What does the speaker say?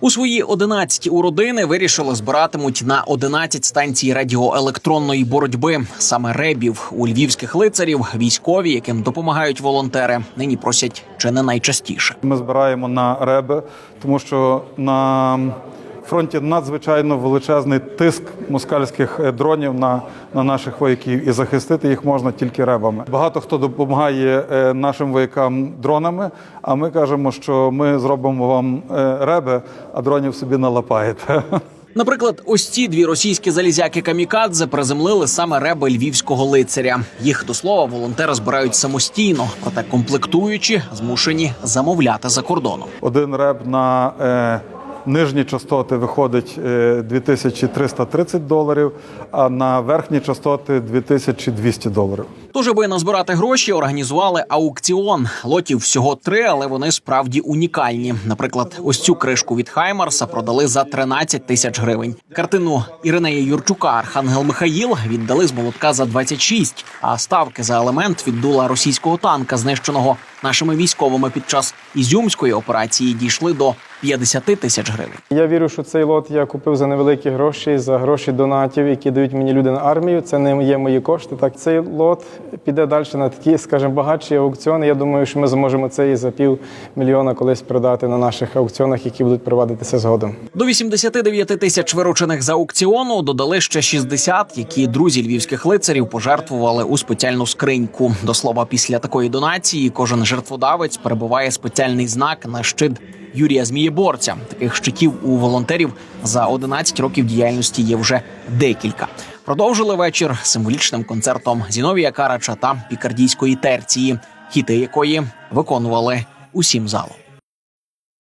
У свої 11 у родини вирішили збиратимуть на 11 станцій радіоелектронної боротьби. Саме ребів у львівських лицарів, військові, яким допомагають волонтери, нині просять чи не найчастіше. Ми збираємо на реби, тому що на фронті надзвичайно величезний тиск москальських е, дронів на, на наших вояків, і захистити їх можна тільки ребами. Багато хто допомагає е, нашим воякам дронами. А ми кажемо, що ми зробимо вам е, реби, а дронів собі налапаєте. Наприклад, ось ці дві російські залізяки камікадзе приземлили саме реби львівського лицаря. Їх до слова волонтери збирають самостійно, проте комплектуючі змушені замовляти за кордоном. Один реб на нижні частоти виходить е, 2330 доларів, а на верхні частоти 2200 доларів. Тож, аби назбирати гроші, організували аукціон. Лотів всього три, але вони справді унікальні. Наприклад, ось цю кришку від Хаймарса продали за 13 тисяч гривень. Картину Іринея Юрчука Архангел Михаїл віддали з молотка за 26, а ставки за елемент від дула російського танка, знищеного нашими військовими під час ізюмської операції, дійшли до 50 тисяч гривень. Я вірю, що цей лот я купив за невеликі гроші, за гроші донатів, які дають мені люди на армію. Це не є мої кошти. Так, цей лот піде далі на такі, скажімо, багатші аукціони. Я думаю, що ми зможемо цей за пів мільйона колись продати на наших аукціонах, які будуть проводитися згодом. До 89 тисяч виручених за аукціону додали ще 60, які друзі львівських лицарів пожертвували у спеціальну скриньку. До слова, після такої донації кожен жертводавець перебуває спеціальний знак на щит Юрія Змієборця. Таких щитів у волонтерів за 11 років діяльності є вже декілька. Продовжили вечір символічним концертом Зіновія Карача та пікардійської терції, хіти якої виконували усім залом.